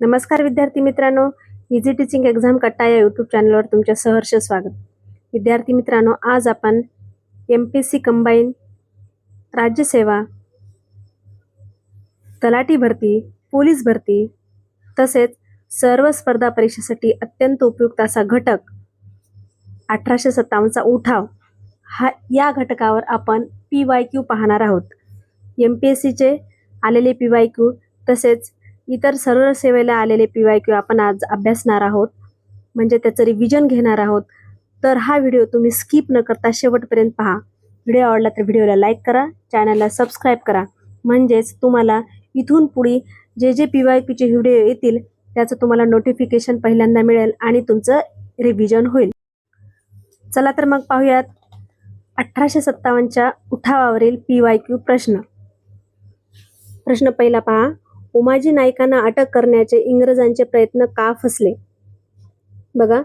नमस्कार विद्यार्थी मित्रांनो इझी टीचिंग एक्झाम कट्टा या यूट्यूब चॅनलवर तुमचे सहर्ष स्वागत. विद्यार्थी मित्रांनो आज आपण M P S C combine राज्यसेवा तलाठी भरती पोलीस भरती तसेच सर्व स्पर्धा परीक्षेसाठी अत्यंत उपयुक्त असा घटक अठराशे सत्तावन्नचा उठाव हा या घटकावर आपण पी वाय क्यू पाहणार आहोत. एम पी एस सीचे आलेले पी वाय क्यू तसेच इतर सर्व सेवेला आलेले पी वाय क्यू आपण आज अभ्यासणार आहोत. म्हणजे त्याचं रिव्हिजन घेणार आहोत. तर हा व्हिडिओ तुम्ही स्किप न करता शेवटपर्यंत पहा. व्हिडिओ आवडला तर व्हिडिओला लाईक करा. चॅनलला सबस्क्राईब करा. म्हणजेच तुम्हाला इथून पुढे जे जे पी वाय क्यूचे व्हिडिओ येतील त्याचं तुम्हाला नोटिफिकेशन पहिल्यांदा मिळेल आणि तुमचं रिव्हिजन होईल. चला तर मग पाहूयात अठराशे सत्तावन्नच्या उठावावरील पी वाय क्यू प्रश्न. प्रश्न पहिला पहा. उमाजी नायकांना अटक करण्याचे इंग्रजांचे प्रयत्न का फसले? बघा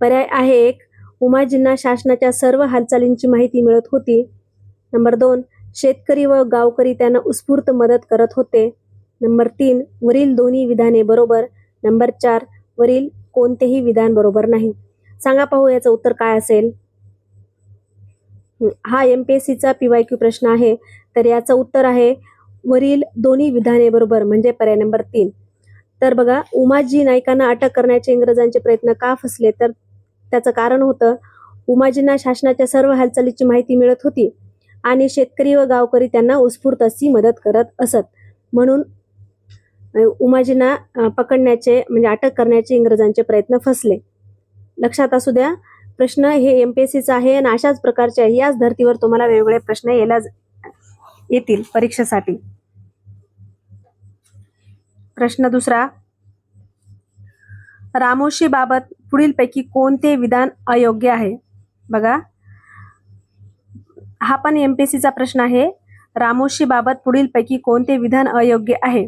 पर्याय आहे एक उमाजींना शासनाच्या सर्व हालचालींची माहिती मिळत होती. नंबर दोन शेतकरी व गावकरी त्यांना उत्स्फूर्त मदत करत होते. नंबर तीन वरील दोन्ही विधाने बरोबर. नंबर चार वरील कोणतेही विधान बरोबर नाही. सांगा पाहू याचं उत्तर काय असेल? हा एम पी एस सीचा पी वाय क्यू प्रश्न आहे. तर याचं उत्तर आहे वरील दोन्ही विधाने बरोबर म्हणजे पर्याय नंबर तीन. तर बघा उमाजी नाईकांना अटक करण्याचे इंग्रजांचे प्रयत्न का फसले? तर त्याचं कारण होतं उमाजींना शासनाच्या सर्व हालचालीची माहिती मिळत होती आणि शेतकरी व गावकरी त्यांना उत्स्फूर्त अशी मदत करत असत. म्हणून उमाजींना पकडण्याचे म्हणजे अटक करण्याचे इंग्रजांचे प्रयत्न फसले. लक्षात असू द्या प्रश्न हे एम पी एस सीचा आहे आणि अशाच प्रकारच्या याच धर्तीवर तुम्हाला वेगवेगळे प्रश्न यायला येतील परीक्षेसाठी. प्रश्न दुसरा. रामोशी बाबत पुढीलपैकी कोणते विधान अयोग्य आहे? बघा. हा पण एम पी सीचा प्रश्न आहे. रामोशी बाबत पुढीलपैकी कोणते विधान अयोग्य आहे?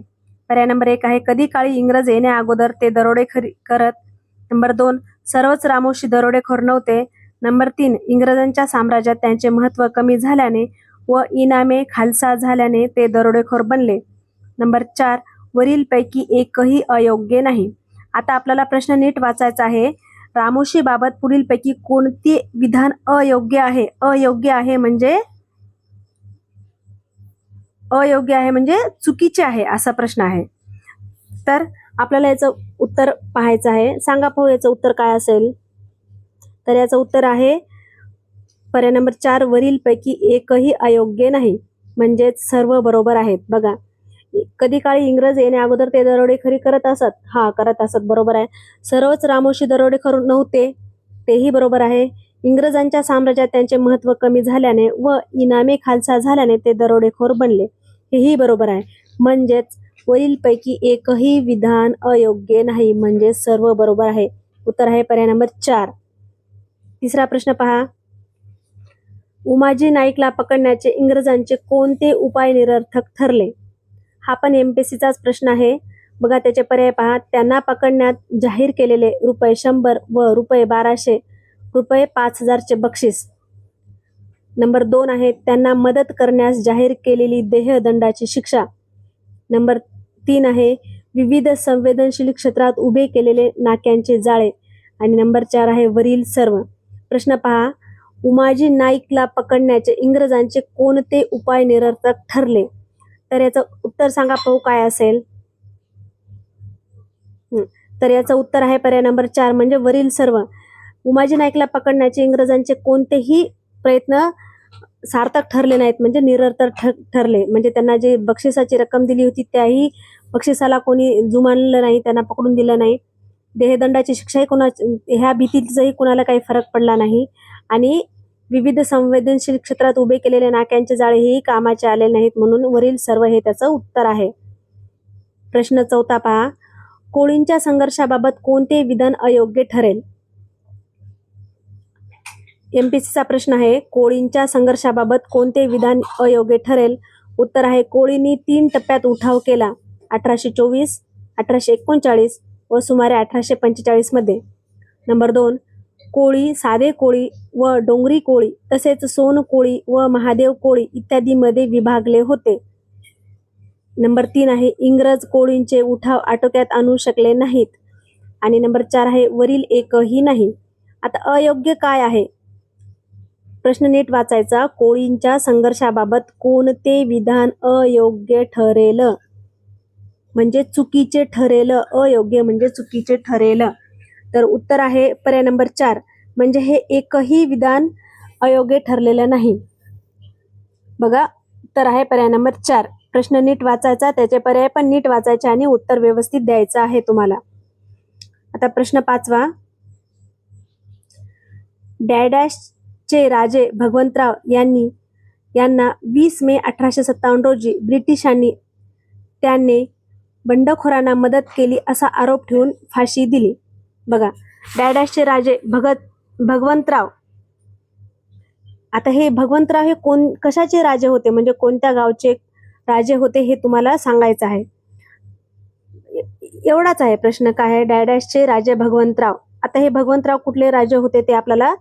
पर्याय नंबर एक आहे कधी काळी इंग्रज येण्या अगोदर ते दरोडेखोरी करत? नंबर दोन सर्वच रामोशी दरोडेखोर नव्हते. नंबर तीन इंग्रजांच्या साम्राज्यात त्यांचे महत्त्व कमी झाल्याने व इनामे खालसा झाल्याने ते दरोडेखोर बनले. नंबर चार वरीलपैकी एकही अयोग्य नाही. आता आपल्याला प्रश्न नीट वाचायचा आहे. रामोशी बाबत पुढीलपैकी कोणते विधान अयोग्य आहे? अयोग्य आहे म्हणजे अयोग्य आहे म्हणजे चुकीचे आहे असा प्रश्न आहे. तर आपल्याला याचं उत्तर पाहायचं आहे. सांगा पाहू याचं उत्तर काय असेल? तर याचं उत्तर आहे पर्याय नंबर चार वरीलपैकी एकही अयोग्य नाही. म्हणजेच सर्व बरोबर आहेत. बघा कधी काळी इंग्रज येण्या अगोदर ते दरोडेखोरी करत असत. हा करत असत. बरोबर आहे. सर्वच रामोशी दरोडेखोर नव्हते. तेही बरोबर आहे. इंग्रजांच्या साम्राज्यात त्यांचे महत्त्व कमी झाल्याने व इनामे खालसा झाल्याने ते दरोडेखोर बनले. हेही बरोबर आहे. म्हणजेच वरीलपैकी एकही विधान अयोग्य नाही. म्हणजे सर्व बरोबर आहे. उत्तर आहे पर्याय नंबर चार. तिसरा प्रश्न पहा. उमाजी नाईकला पकडण्याचे इंग्रजांचे कोणते उपाय निरर्थक ठरले? हा पण एम पी सीचाच प्रश्न आहे. बघा त्याचे पर्याय पहा. त्यांना पकडण्यात जाहीर केलेले रुपये शंभर व रुपये बाराशे रुपये पाच हजारचे बक्षीस. नंबर दोन आहे त्यांना मदत करण्यास जाहीर केलेली देहदंडाची शिक्षा. नंबर तीन आहे विविध संवेदनशील क्षेत्रात उभे केलेले नाक्यांचे जाळे. आणि नंबर चार आहे वरील सर्व. प्रश्न पहा उमाजी नाईकला पकडण्याचे इंग्रजांचे कोणते उपाय निरर्थक ठरले? तर याचं उत्तर सांगा पाहू काय असेल. तर याचं उत्तर आहे पर्याय नंबर चार म्हणजे वरील सर्व. उमाजी नाईकला पकडण्याचे इंग्रजांचे कोणतेही प्रयत्न सार्थक ठरले नाहीत म्हणजे निरर्थक ठरले. म्हणजे त्यांना जे बक्षिसाची रक्कम दिली होती त्याही बक्षिसाला कोणी जुमानलं नाही त्यांना पकडून दिलं नाही. देहदंडाची शिक्षाही कोणा ह्या भीतीचाही कोणाला काही फरक पडला नाही. आणि विविध संवेदनशील क्षेत्रात उभे केलेले नाक्यांचे जाळे हेही कामाचे आले नाहीत म्हणून वरील सर्व हे त्याचं उत्तर आहे. प्रश्न चौथा पहा. कोळींच्या संघर्षाबाबत कोणते विधान अयोग्य ठरेल? एमपीसीचा प्रश्न आहे कोळींच्या संघर्षाबाबत कोणते विधान अयोग्य ठरेल? उत्तर आहे कोळींनी तीन टप्प्यात उठाव केला अठराशे चोवीस अठराशे एकोणचाळीस व सुमारे अठराशे पंचेचाळीसमध्ये. नंबर दोन कोळी साधे कोळी व डोंगरी कोळी तसेच सोन कोळी व महादेव कोळी इत्यादीमध्ये विभागले होते. नंबर तीन आहे इंग्रज कोळींचे उठाव आटोक्यात आणू शकले नाहीत. आणि नंबर चार आहे वरील एकही नाही. आता अयोग्य काय आहे? प्रश्न नीट वाचायचा कोळींच्या संघर्षाबाबत कोणते विधान अयोग्य ठरेल? म्हणजे चुकीचे ठरेल अयोग्य म्हणजे चुकीचे ठरेल. तर उत्तर आहे पर्याय नंबर चार. म्हणजे हे एकही विधान अयोग्य ठरलेलं नाही. बघा उत्तर आहे पर्याय नंबर चार. प्रश्न नीट वाचायचा त्याचे पर्याय पण नीट वाचायचे आणि उत्तर व्यवस्थित द्यायचं आहे तुम्हाला. आता प्रश्न पाचवा. डॅडॅशचे राजे भगवंतराव यांनी यांना वीस मे अठराशे सत्तावन्न रोजी ब्रिटिशांनी त्यांनी बंडखोरांना मदत केली असा आरोप ठेवून फाशी दिली. बघा डॅडॅशचे राजे भगत भगवंतराव. आता हे भगवंतराव हे कोण कशाचे राजे होते? म्हणजे कोणत्या गावचे राजे होते हे तुम्हाला सांगायचं आहे. एवढाच आहे प्रश्न काय आहे. डॅडॅशचे राजे भगवंतराव. आता हे भगवंतराव कुठले राजे होते ते आपल्याला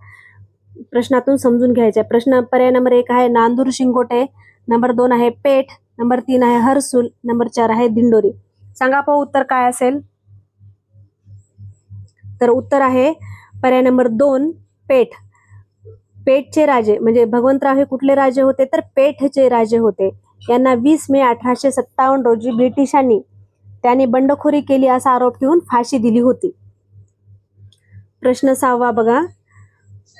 प्रश्नातून समजून घ्यायचे प्रश्न पर्याय नंबर एक आहे नांदूर शिंगोटे नंबर दोन आहे पेठ नंबर तीन आहे हरसूल नंबर चार आहे दिंडोरी. सांगा पाहू उत्तर काय असेल? तर उत्तर आहे पर्याय नंबर दोन पेठ. पेठचे राजे म्हणजे भगवंतराव हे कुठले राजे होते? तर पेठचे राजे होते. यांना वीस मे अठराशे सत्तावन्न रोजी ब्रिटिशांनी त्यांनी बंडखोरी केली असा आरोप ठेवून फाशी दिली होती. प्रश्न सहावा बघा.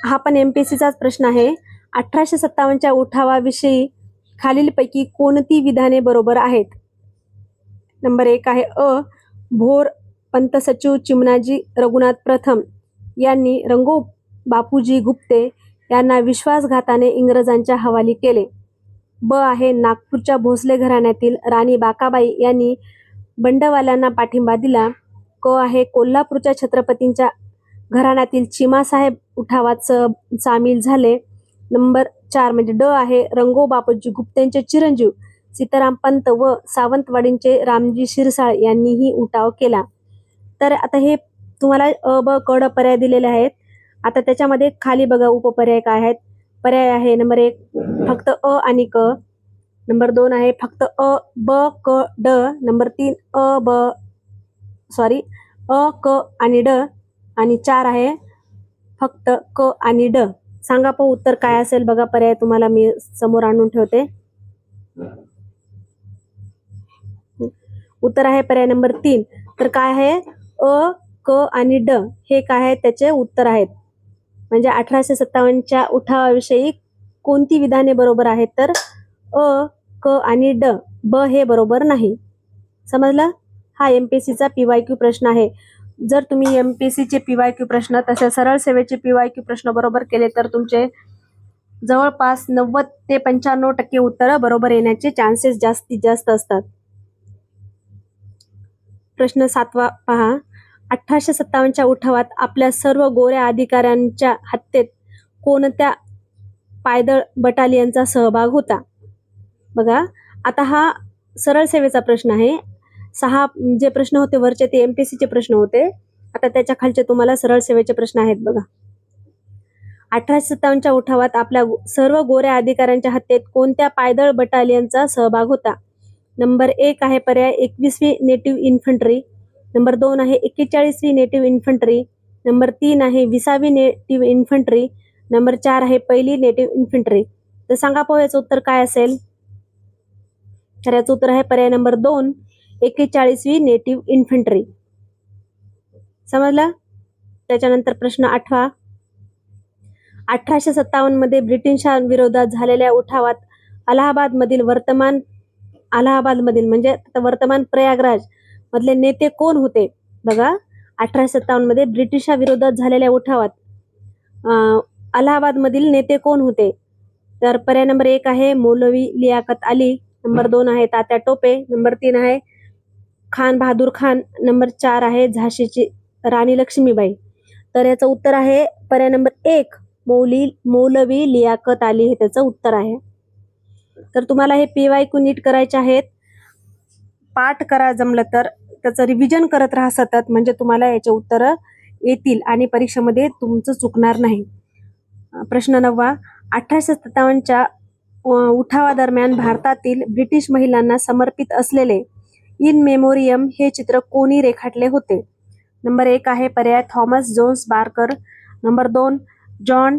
हा पण एमपीएससीचाच प्रश्न आहे. अठराशे सत्तावन्नच्या उठावाविषयी खालीलपैकी कोणती विधाने बरोबर आहेत? नंबर एक आहे अ भोर पंत सचिव चिमणाजी रघुनाथ प्रथम यांनी रंगो बापूजी गुप्ते यांना विश्वासघाताने इंग्रजांच्या हवाली केले. ब आहे नागपूरच्या भोसले घराण्यातील राणी बाकाबाई यांनी बंडवाल्यांना पाठिंबा दिला. क आहे कोल्हापूरच्या छत्रपतींच्या घराण्यातील चिमासाहेब उठावात सामील झाले. नंबर चार म्हणजे ड आहे रंगो बापूजी गुप्तेंचे चिरंजीव. सीताराम पंत व सावंतवाडींचे रामजी शिरसाळ यांनीही उठाव केला. तर आता हे तुम्हाला अ ब क ड पर्याय दिलेले आहेत. आता त्याच्यामध्ये खाली बघा उपपर्याय काय आहेत. पर्याय आहे नंबर एक फक्त अ आणि क. नंबर दोन आहे फक्त अ ब क ड. नंबर तीन अ ब सॉरी अ क आणि ड. आणि चार आहे फक्त क आणि ड. सांगा पाहू उत्तर काय असेल बघा पर्याय तुम्हाला मी समोर आणून ठेवते. उत्तर आहे पर्याय नंबर तीन. तर काय आहे? अ क आणि ड हे काय आहे त्याचे उत्तर आहेत. म्हणजे अठराशे सत्तावन्नच्या उठावाविषयी कोणती विधाने बरोबर आहेत? तर अ क आणि ड ब हे बरोबर नाही. समजलं? हा एम पी सीचा पी वाय क्यू प्रश्न आहे. जर तुम्ही एम पी सीचे पी वाय क्यू प्रश्न तसे सरळ सेवेचे पी वाय क्यू प्रश्न बरोबर केले तर तुमचे जवळपास नव्वद ते पंच्याण्णव टक्के उत्तरं बरोबर येण्याचे चान्सेस जास्तीत जास्त असतात. प्रश्न सातवा पहा. अठराशे सत्तावन्नच्या उठावात आपल्या सर्व गोऱ्या अधिकाऱ्यांच्या हत्येत कोणत्या पायदळ बटालियनचा सहभाग होता? बघा आता हा सरळ सेवेचा प्रश्न आहे. सहा जे प्रश्न होते वरचे ते एम पी सीचे प्रश्न होते. आता त्याच्या खालचे तुम्हाला सरळ सेवेचे प्रश्न आहेत बघा. अठराशे सत्तावन्नच्या उठावात आपल्या सर्व गोऱ्या अधिकाऱ्यांच्या हत्येत कोणत्या पायदळ बटालियनचा सहभाग होता? नंबर एक आहे पर्याय एकवीसवी नेटिव्ह इन्फंट्री. नंबर दोन आहे एक्केचाळीसवी नेटिव्ह इन्फंट्री नंबर तीन आहे विसावी नेटिव्ह इन्फंट्री नंबर चार आहे पहिली नेटिव्ह इन्फंट्री तर सांगा पाहू याचं उत्तर काय असेल? तर याचं उत्तर आहे पर्याय नंबर दोन एक्केचाळीसवी नेटिव्ह इन्फंट्री समजलं? त्याच्यानंतर प्रश्न आठवा. अठराशे सत्तावन्नमध्ये ब्रिटिशांविरोधात झालेल्या उठावात अलाहाबादमधील वर्तमान अलाहाबादमधील म्हणजे वर्तमान प्रयागराज मधले नेते कोण होते? बघा अठराशे सत्तावन्नमध्ये ब्रिटिशाविरोधात झालेल्या उठावात अलाहाबाद अलाहाबादमधील नेते कोण होते? तर पर्याय नंबर एक आहे मौलवी लियाकत अली नंबर दोन आहे तात्या टोपे नंबर तीन आहे खान बहादूर खान नंबर चार आहे झाशीची राणी लक्ष्मीबाई. तर याचं उत्तर आहे पर्याय नंबर एक मौली मौलवी लियाकत अली हे त्याचं उत्तर आहे. तर तुम्हाला हे पी वाय नीट करायचे आहेत. पाठ करा जमलं तर. त्याचं रिव्हिजन करत राहा सतत. म्हणजे तुम्हाला याचे उत्तरं येतील आणि परीक्षेमध्ये तुमचं चुकणार नाही. प्रश्न नववा. अठराशे सत्तावन्नच्या उठावादरम्यान भारतातील ब्रिटिश महिलांना समर्पित असलेले इन मेमोरियम हे चित्र कोणी रेखाटले होते? नंबर एक आहे पर्याय थॉमस जोन्स बार्कर. नंबर दोन जॉन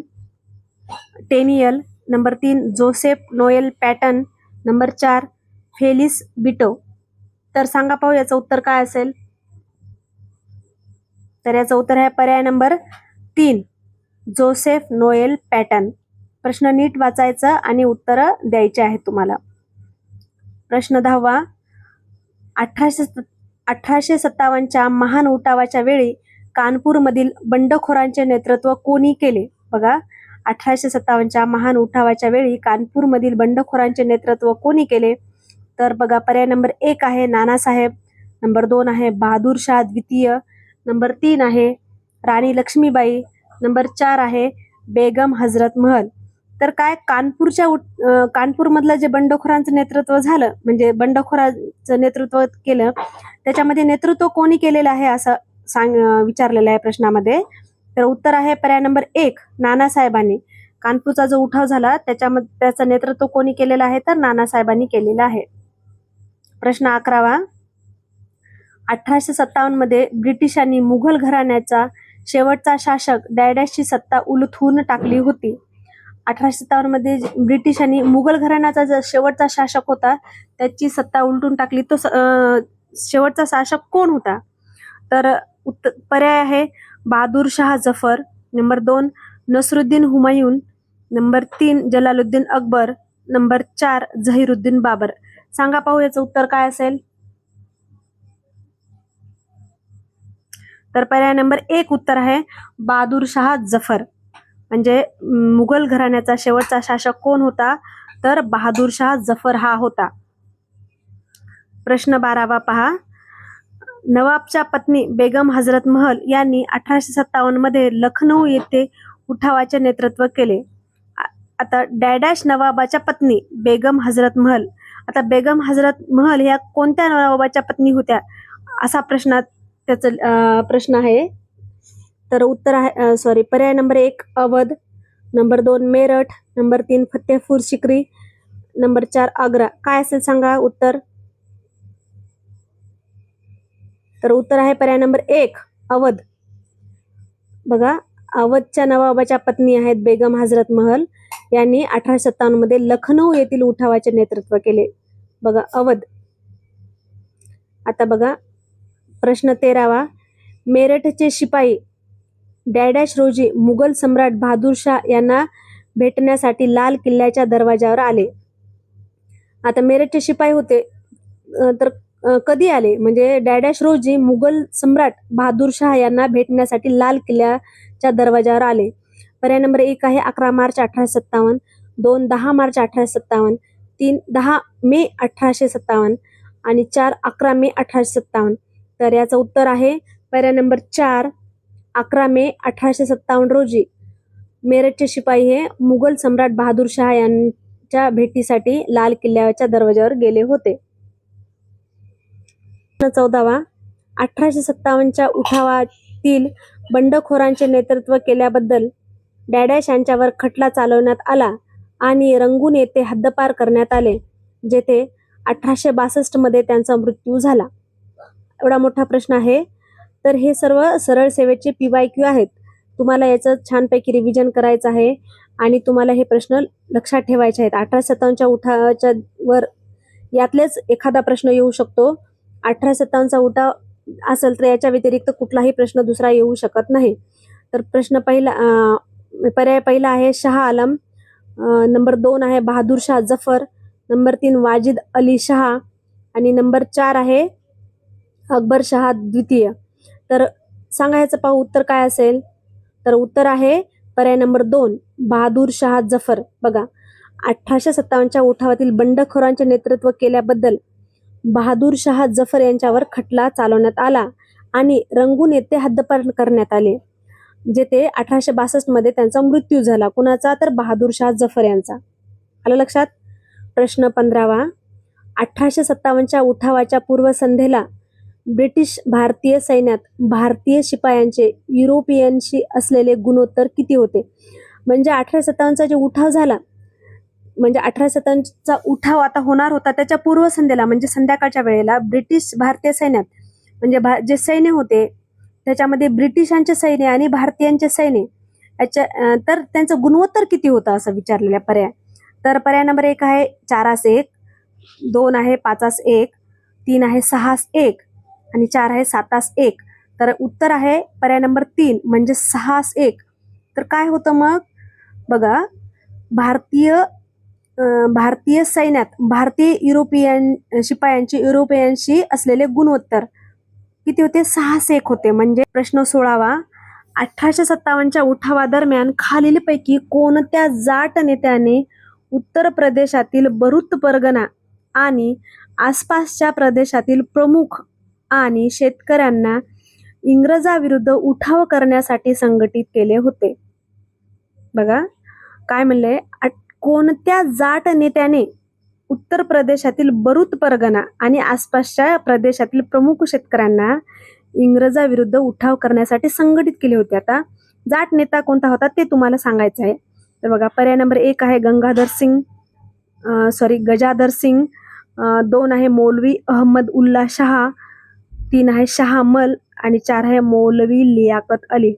टेनियल. नंबर तीन जोसेफ नोएल पॅटन. नंबर चार फेलिस बिटो. तर सांगा पाहू याचं उत्तर काय असेल? तर याचं उत्तर आहे पर्याय नंबर तीन जोसेफ नोएल पॅटर्न. प्रश्न नीट वाचायचा आणि उत्तरं द्यायची आहेत तुम्हाला. प्रश्न दहावा अठराशे अठराशे सत्तावन्नच्या महान उठावाच्या वेळी कानपूरमधील बंडखोरांचे नेतृत्व कोणी केले? बघा अठराशे सत्तावन्नच्या महान उठावाच्या वेळी कानपूरमधील बंडखोरांचे नेतृत्व कोणी केले? तर बघा पर्याय नंबर एक आहे नानासाहेब. नंबर दोन आहे बहादूर शाह द्वितीय. नंबर तीन आहे राणी लक्ष्मीबाई. नंबर चार आहे बेगम हजरत महल. तर काय कानपूरच्या उठ- कानपूरमधलं जे बंडखोरांचं नेतृत्व झालं म्हणजे बंडखोरांचं नेतृत्व केलं त्याच्यामध्ये नेतृत्व कोणी केलेलं आहे असं सांग विचारलेलं आहे प्रश्नामध्ये. तर उत्तर आहे पर्याय नंबर एक नानासाहेबांनी. कानपूरचा जो उठाव झाला त्याच्यामध्ये त्याचं नेतृत्व कोणी केलेलं आहे? तर नानासाहेबांनी केलेलं आहे. प्रश्न अकरावा. अठराशे सत्तावन्नमध्ये ब्रिटिशांनी मुघल घराण्याचा शेवटचा शासक डॅडॅशची सत्ता उलथून टाकली होती. अठराशे सत्तावन्नमध्ये ब्रिटिशांनी मुघल घराण्याचा जो शेवटचा शासक होता त्याची सत्ता उलटून टाकली. तो स- शेवटचा शासक कोण होता? तर उत्त पर्याय आहे बहादूर शाह जफर नंबर दोन नसरुद्दीन हुमायून नंबर तीन जलालुद्दीन अकबर नंबर चार झहिरुद्दीन बाबर. सांगा पाहू याचं उत्तर काय असेल? तर पर्याय नंबर एक उत्तर आहे बहादूरशाह जफर. म्हणजे मुघल घराण्याचा शेवटचा शासक कोण होता? तर बहादूरशाह जफर हा होता. प्रश्न बारावा पहा. नवाबच्या पत्नी बेगम हजरत महल यांनी अठराशे सत्तावन्नमध्ये लखनौ येथे उठावाचे नेतृत्व केले. आता डॅडॅश नवाबाच्या पत्नी बेगम हजरत महल आता बेगम हजरत महल ह्या कोणत्या नवाबाच्या पत्नी होत्या असा प्रश्नात त्याच प्रश्न आहे. तर उत्तर आहे सॉरी पर्याय नंबर एक अवध. नंबर दोन मेरठ. नंबर तीन फतेहपूर सिक्री नंबर चार आग्रा. काय असेल सांगा उत्तर? तर उत्तर आहे पर्याय नंबर एक अवध. बघा अवधच्या नवाबाच्या पत्नी आहेत बेगम हजरत महल. यांनी अठराशे सत्तावन्नमध्ये लखनौ येथील उठावाचे नेतृत्व केले. बघा अवध. आता बघा प्रश्न तेरावा. मेरठचे शिपाई डॅडॅश रोजी मुघल सम्राट बहादूर शाह यांना भेटण्यासाठी लाल किल्ल्याच्या दरवाजावर आले. आता मेरठचे शिपाई होते तर कधी आले? म्हणजे डॅडॅश रोजी मुघल सम्राट बहादूर शाह यांना भेटण्यासाठी लाल किल्ल्याच्या दरवाजावर आले. पर्याय नंबर एक आहे अकरा मार्च अठराशे सत्तावन्न दोन दहा मार्च अठराशे सत्तावन्न तीन दहा मे अठराशे सत्तावन्न आणि चार अकरा मे अठराशे सत्तावन्न. तर याचं उत्तर आहे पर्याय नंबर चार अकरा मे अठराशे सत्तावन्न रोजी. मेरठचे शिपाई हे मुघल सम्राट बहादूर शहा यांच्या भेटीसाठी लाल किल्ल्याच्या दरवाजावर गेले होते. चौदावा अठराशे सत्तावन्नच्या उठावातील बंडखोरांचे नेतृत्व केल्याबद्दल डॅडॅश यांच्यावर खटला चालवण्यात आला. आणि रंगून येथे हद्दपार करण्यात आले जेथे अठराशे बासष्टमध्ये त्यांचा मृत्यू झाला. एवढा मोठा प्रश्न आहे. तर हे सर्व सरळ सेवेचे पी वाय क्यू आहेत. तुम्हाला याचं छानपैकी रिव्हिजन करायचं आहे आणि तुम्हाला हे प्रश्न लक्षात ठेवायचे आहेत. अठराशे सत्तावन्नच्या उठावाच्या वर यातलेच एखादा प्रश्न येऊ शकतो. अठराशे सत्तावन्नचा उठाव असेल तर याच्या व्यतिरिक्त कुठलाही प्रश्न दुसरा येऊ शकत नाही. तर प्रश्न पहिला पर्याय पहिला आहे शहा आलम. नंबर दोन आहे बहादूर शाह जफर नंबर तीन वाजिद अली शहा आणि नंबर चार आहे अकबर शहा द्वितीय. तर सांगा ह्याचं पाहू उत्तर काय असेल? तर उत्तर आहे पर्याय नंबर दोन बहादूर शाह जफर. बघा अठराशे सत्तावन्नच्या उठावातील बंडखोरांचे नेतृत्व केल्याबद्दल बहादूर शाह जफर यांच्यावर खटला चालवण्यात आला आणि रंगून येथे हद्दपार करण्यात आले. जेथे अठराशे बासष्टमध्ये त्यांचा मृत्यू झाला. कुणाचा? तर बहादूर शाह जफर यांचा. आलं लक्षात? प्रश्न पंधरावा. अठराशे सत्तावन्नच्या उठावाच्या पूर्वसंध्येला ब्रिटिश भारतीय सैन्यात भारतीय शिपायांचे युरोपियनशी असलेले गुणोत्तर किती होते? म्हणजे अठराशे सत्तावन्नचा जे उठाव झाला म्हणजे अठरा सत्तावन्नचा उठाव आता होणार होता त्याच्या पूर्वसंध्येला म्हणजे संध्याकाळच्या वेळेला ब्रिटिश भारतीय सैन्यात म्हणजे भा जे सैन्य होते त्याच्यामध्ये ब्रिटिशांचे सैन्य आणि भारतीयांचे सैन्य. याच्या तर त्यांचं गुणोत्तर किती होतं असं विचारलेलं आहे पर्याय. तर पर्याय नंबर एक आहे चारास एक दोन आहे पाचास एक तीन आहे सहास एक आणि चार आहे सातास एक. तर उत्तर आहे पर्याय नंबर तीन म्हणजे सहास एक. तर काय होतं मग? बघा भारतीय भारतीय सैन्यात भारतीय युरोपियन शिपायांची युरोपियनशी असलेले गुणोत्तर. किती होते? सहा सेक होते. म्हणजे प्रश्न सोळावा. अठराशे सत्तावन्नच्या उठावादरम्यान खालीलपैकी कोणत्या जाट नेत्याने उत्तर प्रदेशातील बरुत परगणा आणि आसपासच्या प्रदेशातील प्रमुख आणि शेतकऱ्यांना इंग्रजाविरुद्ध उठाव करण्यासाठी संघटित केले होते. बघा. काय म्हणले? कोणत्या जाट नेत्याने उत्तर प्रदेशातील बरुत परगणा आणि आसपासच्या प्रदेशातील प्रमुख शेतकऱ्यांना इंग्रजाविरुद्ध उठाव करण्यासाठी संघटित केले होते. आता जाट नेता कोणता होता ते तुम्हाला सांगायचं आहे. तर बघा पर्याय नंबर एक आहे गंगाधर सिंग सॉरी गजाधर सिंग दोन आहे मौलवी अहमद उल्ला शहा तीन आहे शाह मल आणि चार आहे मौलवी लियाकत अली.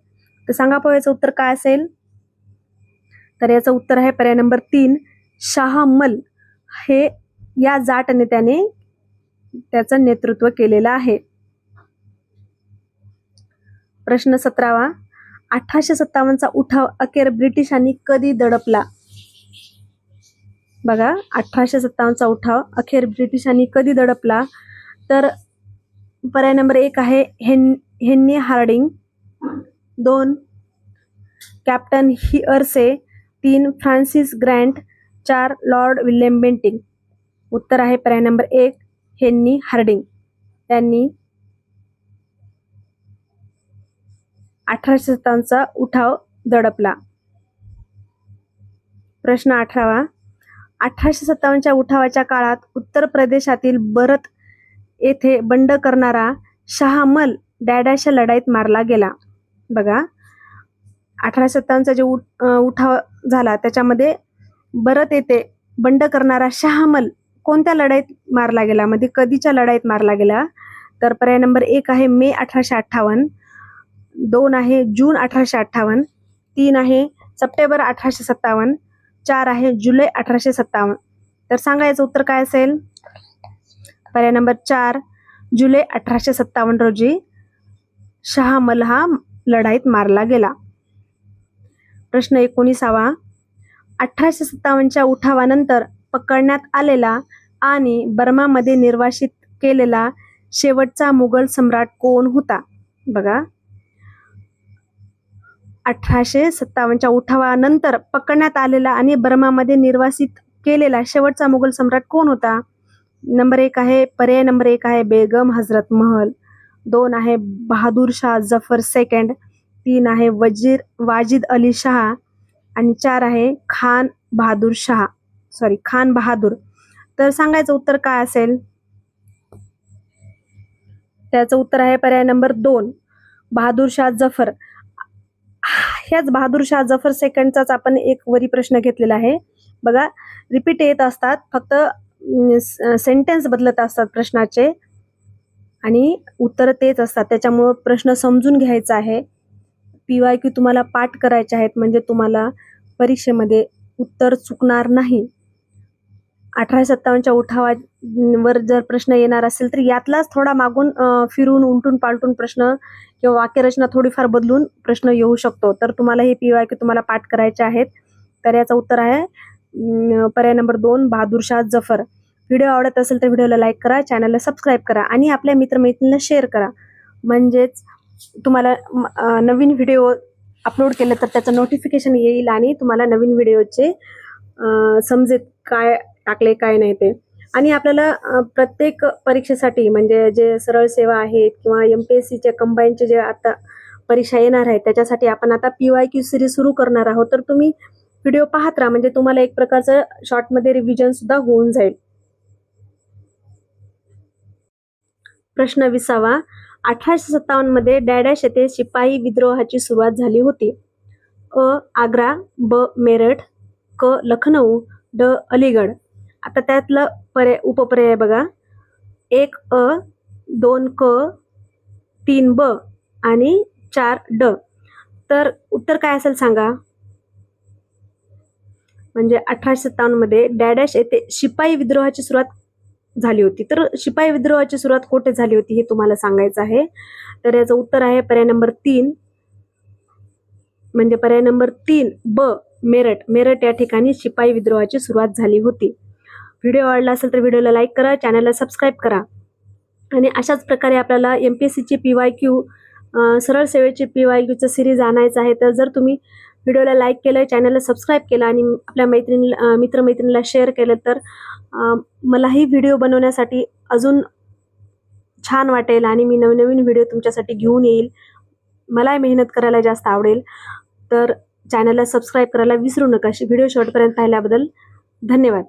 तर सांगा पाहू याचं उत्तर काय असेल? तर याचं उत्तर आहे पर्याय नंबर तीन शाह मल हे या जाट नेत्याने त्याचं नेतृत्व केलेलं आहे. प्रश्न सतरावा. अठराशे सत्तावन्नचा उठाव अखेर ब्रिटिशांनी कधी दडपला? बघा अठराशे सत्तावन्नचा उठाव अखेर ब्रिटिशांनी कधी दडपला? तर पर्याय नंबर एक आहे हेन हेन्नी हार्डिंग. दोन कॅप्टन हिअरसे. तीन फ्रान्सिस ग्रँट. चार लॉर्ड विल्यम बेंटिंग. उत्तर आहे पर्याय नंबर एक हेन्नी हार्डिंग. त्यांनी अठराशे सत्तावन्नचा उठाव दडपला. प्रश्न अठरावा. अठराशे सत्तावन्नच्या उठावाच्या काळात उत्तर प्रदेशातील बरत येथे बंड करणारा शहामल डॅडाच्या लढाईत मारला गेला. बघा अठराशे सत्तावन्नचा जे उठ उठाव झाला त्याच्यामध्ये बरत येथे बंड करणारा शहामल कोणत्या लढाईत मारला गेला? म्हणजे कधीच्या लढाईत मारला गेला? तर पर्याय नंबर एक आहे मे अठराशे अठ्ठावन्न दोन आहे जून अठराशे अठ्ठावन्न तीन आहे सप्टेंबर अठराशे सत्तावन्न चार आहे जुलै अठराशे सत्तावन्न. तर सांगा याचं उत्तर काय असेल? पर्याय नंबर चार जुलै अठराशे सत्तावन्न रोजी शहामल हा लढाईत मारला गेला. प्रश्न एकोणीसावा अठराशे सत्तावन्नच्या उठावानंतर पकडण्यात आलेला आणि बर्मामध्ये निर्वासित केलेला शेवटचा मुघल सम्राट कोण होता? बघा. अठराशे सत्तावन्नच्या उठावानंतर पकडण्यात आलेला आणि बर्मामध्ये निर्वासित केलेला शेवटचा मुघल सम्राट कोण होता? नंबर एक आहे पर्याय नंबर एक आहे बेगम हजरत महल. दोन आहे बहादूर शाह जफर सेकंड. तीन आहे वजीर वाजिद अली शहा. आणि चार आहे खान बहादूर शहा. सॉरी खान बहादूर. तर सांगायचं उत्तर काय असेल? त्याचं उत्तर आहे पर्याय नंबर दोन बहादूर शाह जफर. ह्याच बहादूर शाह जफर सेकंडचाच आपण एक वरी प्रश्न घेतलेला आहे. बघा रिपीट येत असतात फक्त सेंटेन्स बदलत असतात प्रश्नाचे. आणि उत्तर तेच असतात. त्याच्यामुळं प्रश्न समजून घ्यायचा आहे. पी वाय क्यू तुम्हाला पाठ करायचे आहेत म्हणजे तुम्हाला परीक्षेमध्ये उत्तर चुकणार नाही. अठराशे सत्तावन्नच्या उठावावर जर प्रश्न येणार असेल तर यातलाच थोडा मागून फिरून उलटून पालटून प्रश्न किंवा वाक्यरचना थोडीफार बदलून प्रश्न येऊ शकतो. तर तुम्हाला हे पी वाय क्यू तुम्हाला पाठ करायचे आहेत. तर याचं उत्तर आहे पर्याय नंबर दोन बहादूरशाह जफर. व्हिडिओ आवडत असेल तर व्हिडिओला लाईक करा चॅनलला सबस्क्राईब करा आणि आपल्या मित्रमैत्रिणींना शेअर करा. म्हणजेच तुम्हाला नवीन व्हिडिओ अपलोड केलं तर त्याचं नोटिफिकेशन येईल आणि तुम्हाला नवीन व्हिडिओचे समजेत समजेल काय टाकले काय नाही ते. आणि आपल्याला प्रत्येक परीक्षेसाठी म्हणजे जे सरळ सेवा आहेत किंवा एम पी एस सीचे कंबाईनचे जे आता परीक्षा येणार आहेत त्याच्यासाठी आपण आता पी वाय क्यू सिरीज सुरू करणार आहोत. तर तुम्ही व्हिडिओ पाहत राहा. म्हणजे तुम्हाला एक प्रकारचं शॉर्टमध्ये रिव्हिजन सुद्धा होऊन जाईल. प्रश्न विसावा. अठराशे सत्तावन्नमध्ये डॅडॅश येथे शिपाई विद्रोहाची सुरुवात झाली होती. अ आग्रा ब. मेरठ क. लखनऊ ड. अलीगड आता त्यातलं पर्याय उपपर्याय बघा. एक अ दोन क तीन ब आणि चार ड. तर उत्तर काय असेल सांगा? म्हणजे अठराशे सत्तावन्नमध्ये डॅडॅश येथे शिपाई विद्रोहाची सुरुवात झाली होती. तर शिपाई विद्रोहाची सुरुवात कोठे झाली होती हे तुम्हाला सांगायचं आहे. तर याचं उत्तर आहे पर्याय नंबर तीन. म्हणजे पर्याय नंबर तीन ब मेरठ. मेरठ या ठिकाणी शिपाई विद्रोहाची सुरुवात झाली होती. व्हिडिओ आवडला असेल तर व्हिडिओला लाईक करा चॅनलला सबस्क्राईब करा. आणि अशाच प्रकारे आपल्याला एम पी एस सीची पी वाय क्यू सरळ सेवेची पी वाय क्यूचं सिरीज आणायचं आहे. तर जर तुम्ही व्हिडिओला लाईक केलं चॅनलला सबस्क्राईब केलं आणि आपल्या मैत्रिणी मित्रमैत्रिणीला शेअर केलं तर मलाही व्हिडिओ बनवण्यासाठी अजून छान वाटेल आणि मी नवनवीन व्हिडिओ तुमच्यासाठी घेऊन येईल. मलाही मेहनत करायला जास्त आवडेल. तर चॅनलला सबस्क्राईब करायला विसरू नका. व्हिडिओ शॉर्टपर्यंत पाहिल्याबद्दल धन्यवाद.